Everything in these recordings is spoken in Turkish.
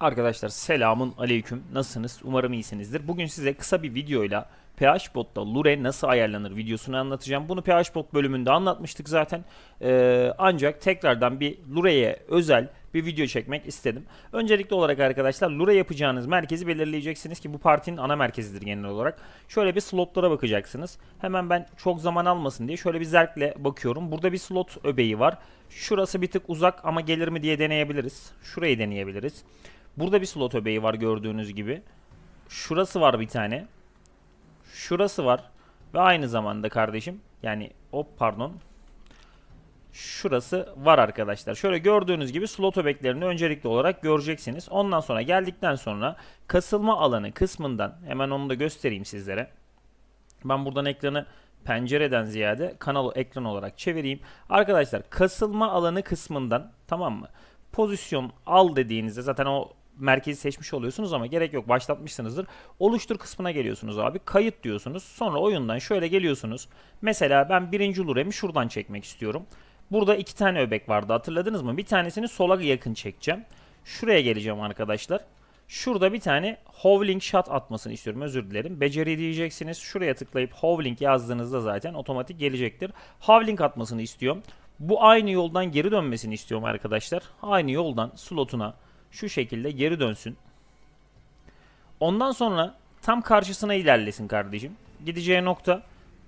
Arkadaşlar selamun aleyküm. Nasılsınız? Umarım iyisinizdir. Bugün size kısa bir videoyla PHBot'ta Lure nasıl ayarlanır videosunu anlatacağım. Bunu PHBot bölümünde anlatmıştık zaten. Ee, ancak tekrardan bir Lure'ye özel bir video çekmek istedim. Öncelikli olarak arkadaşlar Lure yapacağınız merkezi belirleyeceksiniz ki bu partinin ana merkezidir genel olarak. Şöyle bir slotlara bakacaksınız. Hemen ben çok zaman almasın diye şöyle bir zerkle bakıyorum. Burada bir slot öbeği var. Şurası bir tık uzak ama gelir mi diye deneyebiliriz. Şurayı deneyebiliriz. Burada bir slot öbeği var gördüğünüz gibi. Şurası var bir tane. Şurası var. Ve aynı zamanda kardeşim yani o pardon. Şurası var arkadaşlar. Şöyle gördüğünüz gibi slot öbeklerini öncelikli olarak göreceksiniz. Ondan sonra geldikten sonra kasılma alanı kısmından hemen onu da göstereyim sizlere. Ben buradan ekranı pencereden ziyade kanal ekran olarak çevireyim. Arkadaşlar kasılma alanı kısmından tamam mı? Pozisyon al dediğinizde zaten o merkezi seçmiş oluyorsunuz ama gerek yok başlatmışsınızdır. Oluştur kısmına geliyorsunuz abi. Kayıt diyorsunuz. Sonra oyundan şöyle geliyorsunuz. Mesela ben birinci luremi şuradan çekmek istiyorum. Burada iki tane öbek vardı hatırladınız mı? Bir tanesini sola yakın çekeceğim. Şuraya geleceğim arkadaşlar. Şurada bir tane hovling shot atmasını istiyorum. Özür dilerim. Beceri diyeceksiniz. Şuraya tıklayıp hovling yazdığınızda zaten otomatik gelecektir. Hovling atmasını istiyorum. Bu aynı yoldan geri dönmesini istiyorum arkadaşlar. Aynı yoldan slotuna şu şekilde geri dönsün. Ondan sonra tam karşısına ilerlesin kardeşim. Gideceği nokta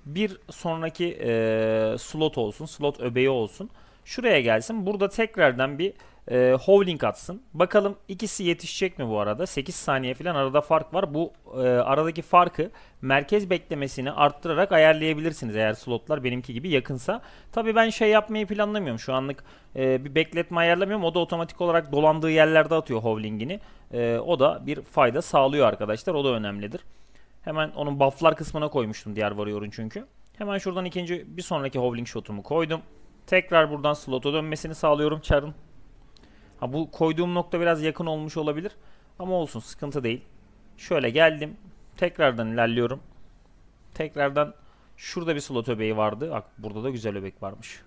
bir sonraki e, slot olsun. Slot öbeği olsun. Şuraya gelsin. Burada tekrardan bir e, holding atsın. Bakalım ikisi yetişecek mi bu arada? 8 saniye falan arada fark var. Bu e, aradaki farkı merkez beklemesini arttırarak ayarlayabilirsiniz eğer slotlar benimki gibi yakınsa. Tabii ben şey yapmayı planlamıyorum. Şu anlık e, bir bekletme ayarlamıyorum. O da otomatik olarak dolandığı yerlerde atıyor holdingini. E, o da bir fayda sağlıyor arkadaşlar. O da önemlidir. Hemen onun bufflar kısmına koymuştum diğer varıyorun çünkü. Hemen şuradan ikinci bir sonraki holding shotumu koydum. Tekrar buradan slota dönmesini sağlıyorum çarın. Ha bu koyduğum nokta biraz yakın olmuş olabilir. Ama olsun sıkıntı değil. Şöyle geldim. Tekrardan ilerliyorum. Tekrardan şurada bir slot öbeği vardı. Bak burada da güzel öbek varmış.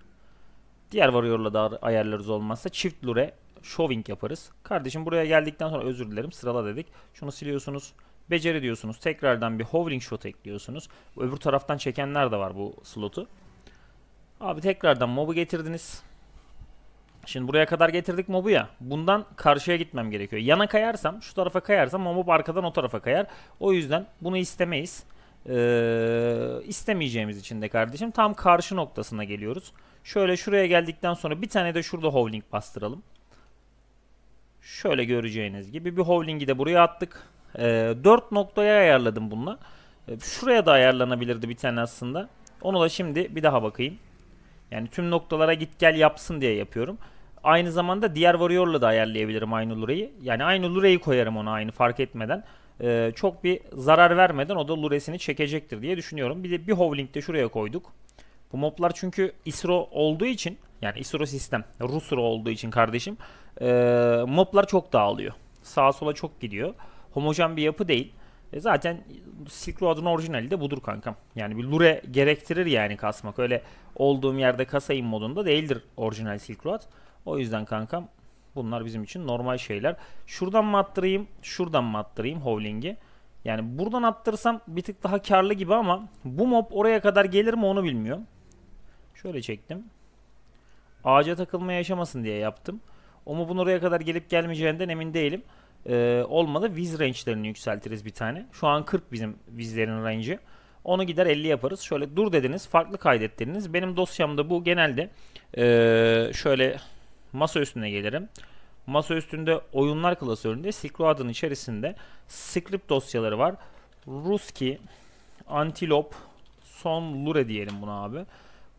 Diğer varıyorla da ayarlarız olmazsa çift lure shoving yaparız. Kardeşim buraya geldikten sonra özür dilerim sırala dedik. Şunu siliyorsunuz. Beceri diyorsunuz. Tekrardan bir hovering shot ekliyorsunuz. Öbür taraftan çekenler de var bu slotu. Abi tekrardan mobu getirdiniz. Şimdi buraya kadar getirdik mobu ya. Bundan karşıya gitmem gerekiyor. Yana kayarsam, şu tarafa kayarsam mob arkadan o tarafa kayar. O yüzden bunu istemeyiz. Ee, istemeyeceğimiz için de kardeşim tam karşı noktasına geliyoruz. Şöyle şuraya geldikten sonra bir tane de şurada holding bastıralım. Şöyle göreceğiniz gibi bir holdingi de buraya attık. Ee, 4 noktaya ayarladım bununla. Ee, şuraya da ayarlanabilirdi bir tane aslında. Onu da şimdi bir daha bakayım. Yani tüm noktalara git gel yapsın diye yapıyorum. Aynı zamanda diğer varıyorla da ayarlayabilirim aynı lurayı. Yani aynı lurayı koyarım ona aynı fark etmeden. Ee, çok bir zarar vermeden o da luresini çekecektir diye düşünüyorum. Bir de bir hovling de şuraya koyduk. Bu moblar çünkü ISRO olduğu için yani ISRO sistem Rusro olduğu için kardeşim e, moblar çok dağılıyor. Sağa sola çok gidiyor. Homojen bir yapı değil. E zaten Silk Road'un orijinali de budur kankam. Yani bir lure gerektirir yani kasmak. Öyle olduğum yerde kasayım modunda değildir orijinal Silk Road. O yüzden kankam bunlar bizim için normal şeyler. Şuradan mı attırayım, şuradan mı attırayım Howling'i? Yani buradan attırsam bir tık daha karlı gibi ama bu mob oraya kadar gelir mi onu bilmiyorum. Şöyle çektim. Ağaca takılma yaşamasın diye yaptım. O mobun oraya kadar gelip gelmeyeceğinden emin değilim. Ee, olmadı Wiz range'lerini yükseltiriz bir tane. Şu an 40 bizim Wiz'lerin range'i. Onu gider 50 yaparız. Şöyle dur dediniz. Farklı kaydettiriniz. Benim dosyamda bu genelde ee, şöyle masa üstüne gelirim. Masa üstünde oyunlar klasöründe Silk Road'ın içerisinde script dosyaları var. Ruski, Antelope, Son Lure diyelim buna abi.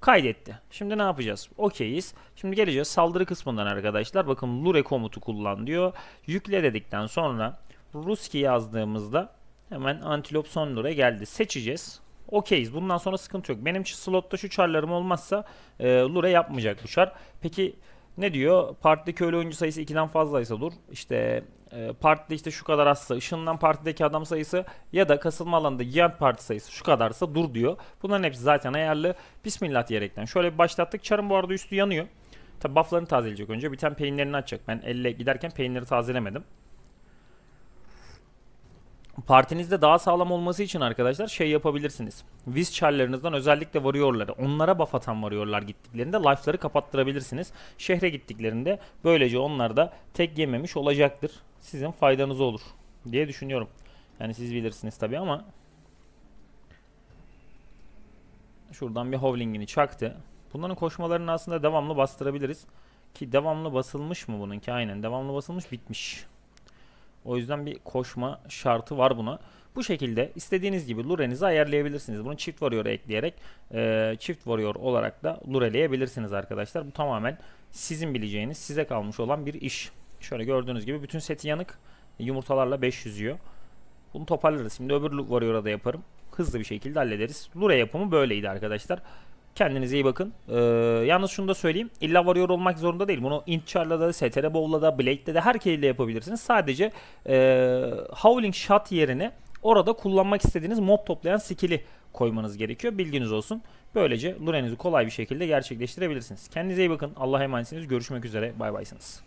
Kaydetti. Şimdi ne yapacağız? Okeyiz. Şimdi geleceğiz saldırı kısmından arkadaşlar. Bakın Lure komutu kullan diyor. Yükle dedikten sonra Ruski yazdığımızda hemen Antelope Son Lure geldi. Seçeceğiz. Okeyiz. Bundan sonra sıkıntı yok. Benim slotta şu çarlarım olmazsa e, Lure yapmayacak bu çar. Peki ne diyor? Partide köylü oyuncu sayısı 2'den fazlaysa dur. İşte e, partide işte şu kadar azsa, ışınlanan partideki adam sayısı ya da kasılma alanında yiyen parti sayısı şu kadarsa dur diyor. Bunların hepsi zaten ayarlı. Bismillah diyerekten. Şöyle bir başlattık. Çarın bu arada üstü yanıyor. Tabi bufflarını tazeleyecek önce. Bir tane peynirini açacak. Ben elle giderken peyniri tazelemedim. Partinizde daha sağlam olması için arkadaşlar şey yapabilirsiniz. Viz çarlarınızdan özellikle varıyorları, onlara buff atan varıyorlar gittiklerinde life'ları kapattırabilirsiniz. Şehre gittiklerinde böylece onlar da tek yememiş olacaktır. Sizin faydanıza olur diye düşünüyorum. Yani siz bilirsiniz tabii ama şuradan bir hovlingini çaktı. Bunların koşmalarını aslında devamlı bastırabiliriz. Ki devamlı basılmış mı bununki? Aynen devamlı basılmış bitmiş. O yüzden bir koşma şartı var buna. Bu şekilde istediğiniz gibi lurenizi ayarlayabilirsiniz. Bunu çift varıyor ekleyerek e, çift varıyor olarak da lureleyebilirsiniz arkadaşlar. Bu tamamen sizin bileceğiniz, size kalmış olan bir iş. Şöyle gördüğünüz gibi bütün seti yanık. Yumurtalarla 500 yiyor. Bunu toparlarız. Şimdi öbür varıyor'a da yaparım. Hızlı bir şekilde hallederiz. Lure yapımı böyleydi arkadaşlar. Kendinize iyi bakın. Ee, yalnız şunu da söyleyeyim. İlla varıyor olmak zorunda değil. Bunu Int Char'la da, STR Bowl'la da, Blade'de de her keliyle yapabilirsiniz. Sadece ee, Howling Shot yerine orada kullanmak istediğiniz mob toplayan skill'i koymanız gerekiyor. Bilginiz olsun. Böylece Lure'nizi kolay bir şekilde gerçekleştirebilirsiniz. Kendinize iyi bakın. Allah'a emanetsiniz. Görüşmek üzere. Bay baysınız.